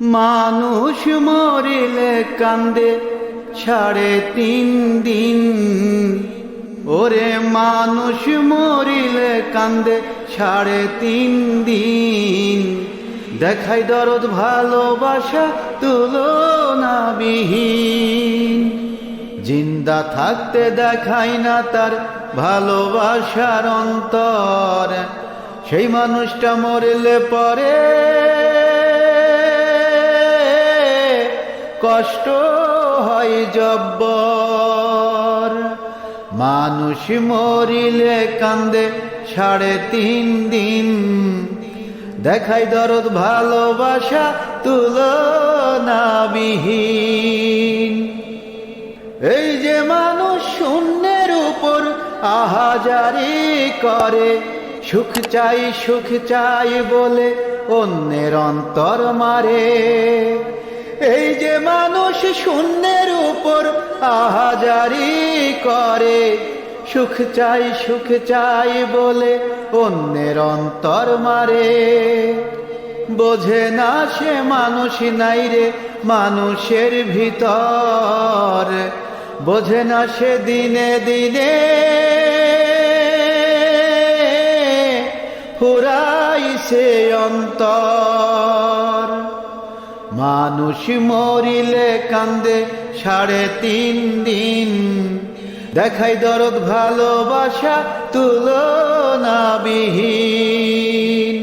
মানুষ মরিলে কান্দে সাড়ে তিন দিন। ওরে মানুষ মরিলে কান্দে সাড়ে তিন দিন। দেখাই দরদ, ভালোবাসা তুলনা বিহীন জিন্দা থাকতে দেখাই না তার ভালোবাসার অন্তর। সেই মানুষটা মরলে পরে কষ্ট হয় জব্বর। মানুষ মরিলে কান্দে সাড়ে তিন দিন। দেখাই দরদ, ভালোবাসা তুলনা বিহীন এই যে মানুষ শূন্যের উপর আহাজারি করে, সুখ চাই সুখ চাই বলে অন্যের অন্তর মারে। এই যে মানুষ শূন্যের উপর আহাজারি করে, সুখ চাই সুখ চাই বলে অন্যের অন্তর মারে। বোঝে না সে মানুষ নাই রে মানুষের ভিতর, বোঝে না সে দিনে দিনে ফুরাইছে অন্তর। মানুষ মরিলে কান্দে সাড়ে তিন দিন। দেখাই দরদ, ভালোবাসা তুলনা বিহীন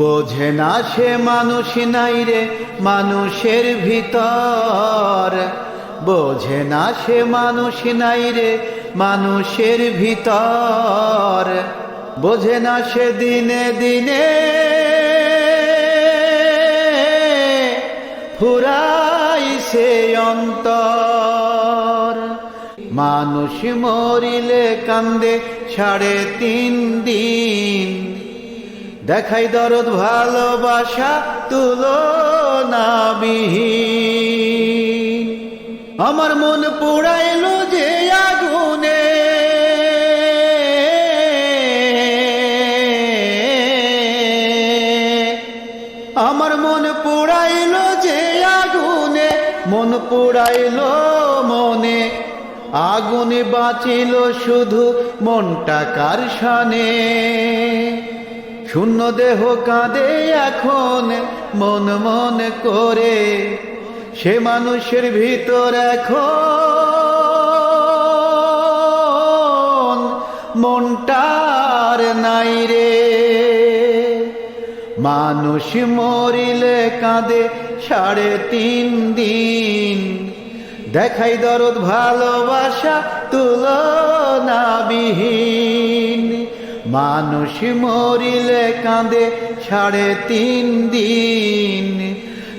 বোঝে না সে মানুষ নাই রে মানুষের ভিতর। বোঝে না সে মানুষ নাই রে মানুষের ভিতর। বোঝে না সে দিনে দিনে ফুরাইছে অন্তর। মানুষ মরিলে কান্দে সাড়ে তিন দিন। দেখাই দরদ, ভালোবাসা তুলনা বিহীন আমার মন পোড়াইল যে আগুনে আমার মন পোড়াইল যে আগুনে, মন পোড়াইল মনে। আগুনে বাঁচিল শুধু মনটা কার শানে? শূন্য দেহ কাঁদে এখন, মন মন করে। সে মানুষের ভিতর এখন মনটার নাই রে। মানুষ মরিলে কাঁদে সাড়ে তিন দিন। দেখাই দরদ, ভালোবাসা তুলনা বিহীন মানুষ মরিলে কাঁদে সাড়ে তিন দিন।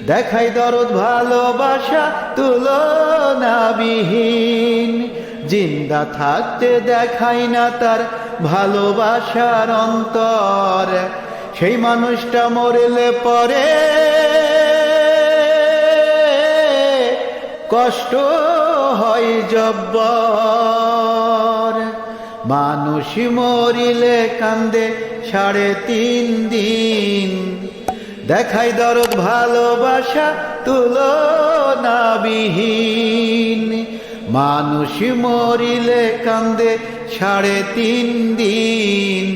দেখাই দরদ, ভালোবাসা তুলনা বিহীন জিন্দা থাকতে দেখাই না তার ভালোবাসার অন্তর। সেই মানুষটা মরলে পরে কষ্ট হয় জব্বর। মানুষ মরিলে কান্দে সাড়ে তিন দিন। দেখাই দরদ, ভালোবাসা তুলনা বিহীন মানুষ মরিলে কান্দে সাড়ে তিন দিন।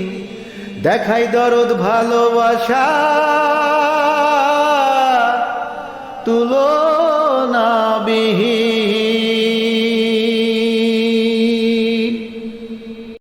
দেখাই দরদ ভালোবাসা। তুলনা বিহীন